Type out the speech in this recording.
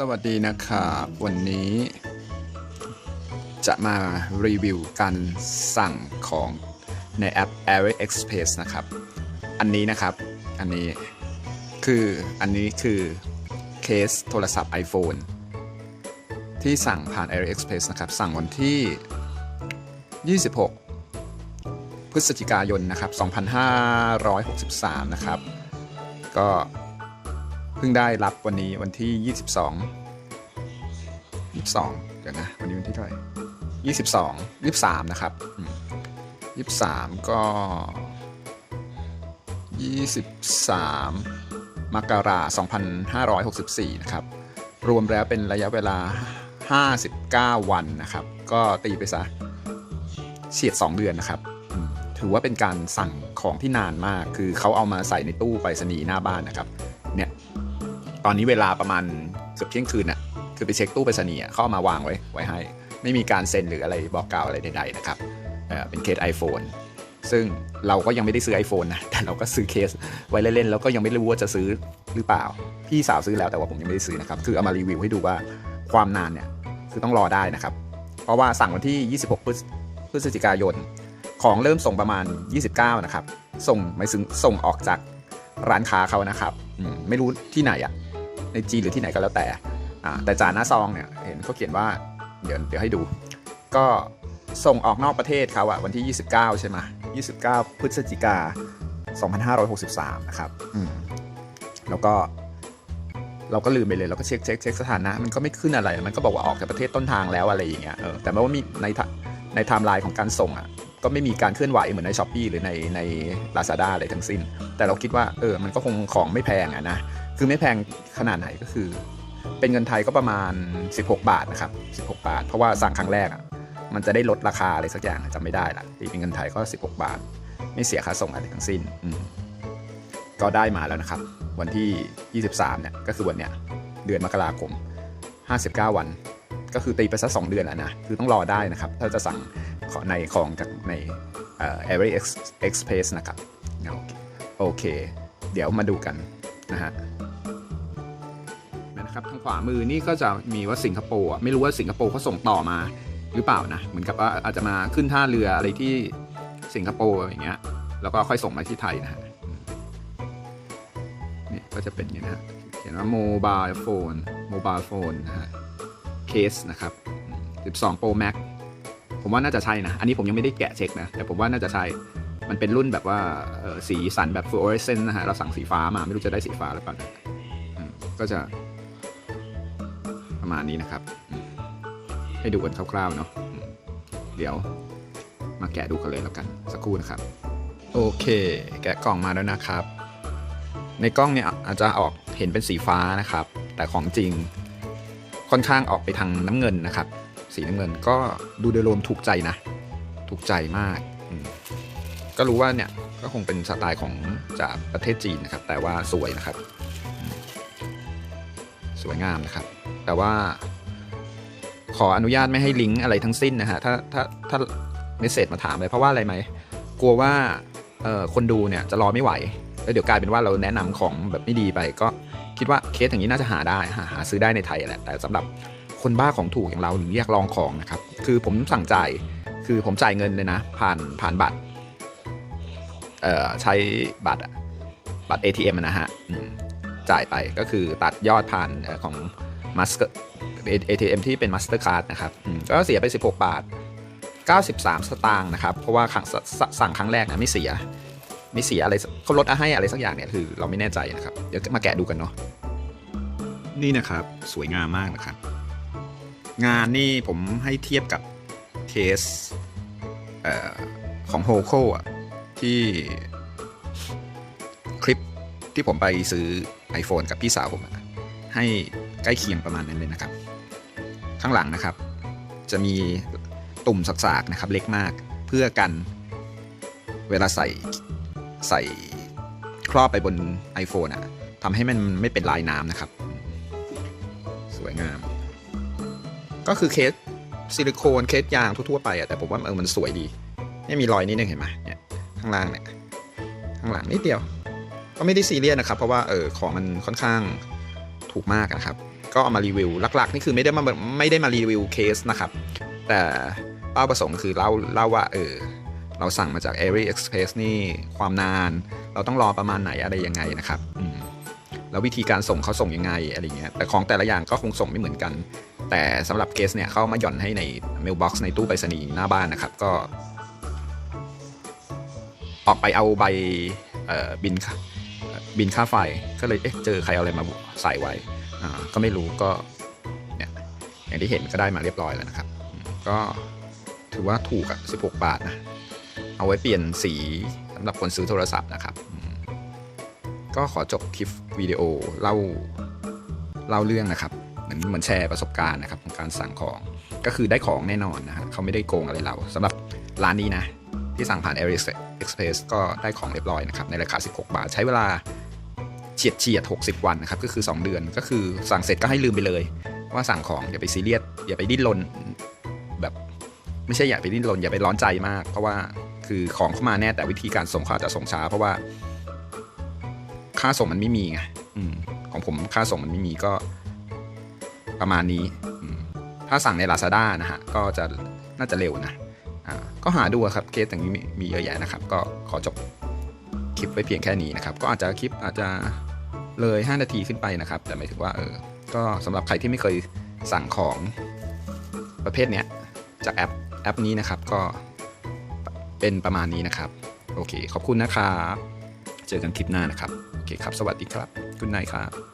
สวัสดีนะครับวันนี้ จะมารีวิวการสั่งของในแอป AliExpress นะครับ อันนี้นะครับอันนี้คืออันนี้คือเคสโทรศัพท์ iPhone ที่สั่งผ่าน AliExpress นะครับ สั่งวันที่ 26 พฤศจิกายนนะครับ 2563 นะครับ ก็ พิ่งได้รับวันนี้วันที่ 22 22 เดี๋ยวนะ วันนี้วันที่เท่าไหร่22 23 นะครับ 23 ก็ 23 มกราคม2564 นะครับ รวมแล้วเป็นระยะเวลา 59 วันนะครับ ก็ตีไปซะเฉียด 2 เดือนนะครับถือว่าเป็นการสั่งของที่นานมาก คือเขาเอามาใส่ในตู้ไปรษณีย์หน้าบ้านนะครับ ตอนนี้เวลาประมาณเกือบเที่ยงคืนน่ะคือไปเช็คตู้ไปรษณีย์อะเขาเอามาวางไว้ไว้ให้ ไม่มีการเซ็นหรืออะไรบอกกล่าวอะไรใดๆนะครับเป็นเคส iPhone ซึ่งเราก็ยังไม่ได้ซื้อ iPhone นะ แต่เราก็ซื้อเคสไว้เล่นๆ แล้วก็ยังไม่รู้ว่าจะซื้อหรือเปล่า พี่สาวซื้อแล้วแต่ว่าผมยังไม่ได้ซื้อนะครับ คือเอามารีวิวให้ดูว่าความนานเนี่ยคือต้องรอได้นะครับ เพราะว่าสั่งวันที่ 26 พฤศพฤศจิกายน ของเริ่มส่งประมาณ 29 นะครับ ส่งไม่ถึงส่งออกจากร้านค้าเขานะครับ ไม่รู้ที่ไหนอะ ในจีนหรือที่ไหนก็แล้วแต่แต่จานหน้าซองเนี่ยเห็นเขาเขียนว่าเดี๋ยวเดี๋ยวให้ดู ก็ส่งออกนอกประเทศเขาอะวันที่ 29 ใช่ไหม29 พฤศจิกา 2563 นะครับอืมแล้วก็เราก็ลืมไปเลยเราก็เช็คเช็คเช็คสถานะ มันก็ไม่ขึ้นอะไร มันก็บอกว่าออกจากประเทศต้นทางแล้วอะไรอย่างเงี้ยเออแต่ว่ามีในในไทม์ไลน์ของการส่งอะก็ไม่มีการเคลื่อนไหวเหมือนใน s h อ p e e หรือในใน Lazada อะไรทั้งสิ้น แต่เราคิดว่าเออมันก็คงของไม่แพงอะนะ คือไม่แพงขนาดไหนก็คือ เป็นเงินไทยก็ประมาณ 16 บาทนะครับ 16 บาท เพราะว่าสั่งครั้งแรกอะมันจะได้ลดราคาอะไรสักอย่างจำไม่ได้ละตีเป็นเงินไทยก็ 16 บาท ไม่เสียค่าส่งอะไรทั้งสิ้นอืก็ได้มาแล้วนะครับ วันที่ 23 เนี่ยก็คือวันเนี้ยเดือนมกราคม 59 วัน ก็คือตีไปสัก2เดือนแล้วนะ คือต้องรอได้นะครับ ถ้าจะสั่งขอในของจากในเอ่อ Every Express นะครับ โอเค เดี๋ยวมาดูกันนะฮะ ครับทางขวามือนี่ก็จะมีว่าสิงคโปร์ไม่รู้ว่าสิงคโปร์เขาส่งต่อมาหรือเปล่านะ เหมือนกับว่าอาจจะมาขึ้นท่าเรืออะไรที่สิงคโปร์อย่างเงี้ย แล้วก็ค่อยส่งมาที่ไทยนะฮะนี่ก็จะเป็นอย่างนี้นะฮะเขียนว่าโมบายโฟนโมบายโฟนนะฮะเคสนะครับ 12 Pro Max ผมว่าน่าจะใช่นะ อันนี้ผมยังไม่ได้แกะเช็คนะ แต่ผมว่าน่าจะใช่ มันเป็นรุ่นแบบว่าสีสันแบบ fluorescent นะฮะ เราสั่งสีฟ้ามาไม่รู้จะได้สีฟ้าหรือเปล่าก็จะ ประมาณนี้นะครับอืมให้ดูกันคร่าวๆเนาะอืมเดี๋ยวมาแกะดูกันเลยแล้วกันสักครู่นะครับ โอเค แกะกล่องมาแล้วนะครับ ในกล้องเนี่ยอาจจะออกเห็นเป็นสีฟ้านะครับ แต่ของจริงค่อนข้างออกไปทางน้ำเงินนะครับ สีน้ำเงินก็ดูโดยรวมถูกใจนะ ถูกใจมากอืมก็รู้ว่าเนี่ยก็คงเป็นสไตล์ของจากประเทศจีนนะครับ แต่ว่าสวยนะครับอืมสวยงามนะครับ แต่ว่า ขออนุญาตไม่ให้ลิงก์อะไรทั้งสิ้นนะฮะ ถ้าถ้าถ้าเมสเซจมาถามเลยเพราะว่าอะไรไหม กลัวว่าเอ่อคนดูเนี่ยจะรอไม่ไหว แล้วเดี๋ยวกลายเป็นว่าเราแนะนำของแบบไม่ดีไป ก็คิดว่าเคสอย่างนี้น่าจะหาได้หาหาซื้อได้ในไทยแหละแต่สำหรับคนบ้าของถูกอย่างเราหรืออยากลองของนะครับ คือผมสั่งจ่ายคือผมจ่ายเงินเลยนะ ผ่านผ่านบัตรเอ่อใช้บัตรบัตร ATM อะนะฮะจ่ายไปก็คือตัดยอดผ่านเอ่ อของ Master ATM ที่เป็น Mastercard นะครับก็เสียไป 16 บาท 93 สตางค์นะครับ เพราะว่าสสสั่งครั้งแรกนะไม่เสีย ไม่เสียอะไรเขาลดให้อะไรสักอย่างเนี่ยคือเราไม่แน่ใจนะครับ เดี๋ยวมาแกะดูกันเนาะนี่นะครับสวยงามมากนะครับ งานนี่ผมให้เทียบกับเคสเออของโฮโคอะที่คลิปที่ผมไปซื้อ iPhone กับพี่สาวผมให้ ใกล้เคียงประมาณนั้นเลยนะครับ ข้างหลังนะครับ จะมีตุ่มสักๆนะครับ เล็กมากเพื่อกันเวลาใส่ใส่ครอบไปบน iPhone อะทำให้มันไม่เป็นลายน้ำนะครับ สวยงาม ก็คือเคสซิลิโคนเคสยางทั่วๆไปอะแต่ผมว่าเออมันสวยดีไม่มีรอยนิดนึงเห็นไหมเนี่ยข้างล่างเนี่ยข้างหลังนิดเดียว ก็ไม่ได้ซีเรียสนะครับ เพราะว่าเออของมันค่อนข้างถูกมากนะครับ ก็เอามารีวิวหลักๆ นี่คือไม่ได้มาไม่ได้มารีวิวเคสนะครับ แต่เป้าประสงค์คือเล่าเล่าว่าเออเราสั่งมาจาก a i r y Express นี่ความนาน เราต้องรอประมาณไหนอะไรยังไงนะครับแล้ววิธีการส่งเขาส่งยังไงอะไรเงี้ยแต่ของแต่ละอย่างก็คงส่งไม่เหมือนกัน แต่สำหรับเคสเนี่ยเขามาหย่อนให้ใน mailbox ในตู้ไปรษณีย์หน้าบ้านนะครับก็ ออกไปเอาใบบินค่าบินค่าไฟก็เลยเอ๊ะเจอใครเอาอะไรมาใส่ไว้ ก็ไม่รู้ก็เนี่ยอย่างที่เห็นก็ได้มาเรียบร้อยแล้วนะครับ ก็ถือว่าถูกอะ16 บาทนะ เอาไว้เปลี่ยนสีสำหรับคนซื้อโทรศัพท์นะครับ ก็ขอจบคลิปวิดีโอเล่าเล่าเรื่องนะครับ เหมือนเหมือนแชร์ประสบการณ์นะครับของการสั่งของก็คือได้ของแน่นอนนะฮะเขาไม่ได้โกงอะไรเราสำหรับร้านนี้นะ ที่สั่งผ่าน a i r Express ก็ได้ของเรียบร้อยนะครับ ในราคา 16 บาท ใช้เวลา เฉียดเฉียด60วันนะครับก็คือ 2 เดือนก็คือสั่งเสร็จก็ให้ลืมไปเลย ว่าสั่งของอย่าไปซีเรียสอย่าไปดิ้นรนแบบไม่ใช่อย่าไปดิ้นรนอย่าไปร้อนใจมาก เพราะว่าคือของเข้ามาแน่แต่วิธีการส่งเขาอาจะส่งช้า เพราะว่า ค่าส่งมันไม่มีไงอของผมค่าส่งมันไม่มีก็ประมาณนี้ ถ้าสั่งใน Lazada นะฮะก็จะน่าจะเร็วนะก็หาดูครับเคสอย่างนี้มีเยอะแยะนะครับ ก็ขอจบคลิปไว้เพียงแค่นี้นะครับ ก็อาจจะคลิปอาจจะ เลย 5 นาทีขึ้นไปนะครับ แต่หมายถึงว่าเออก็สำหรับใครที่ไม่เคยสั่งของประเภทเนี้ยจากแอปแอปนี้นะครับก็เป็นประมาณนี้นะครับ โอเค ขอบคุณนะครับ เจอกันคลิปหน้านะครับ โอเคครับ สวัสดีครับ คุณนายครับ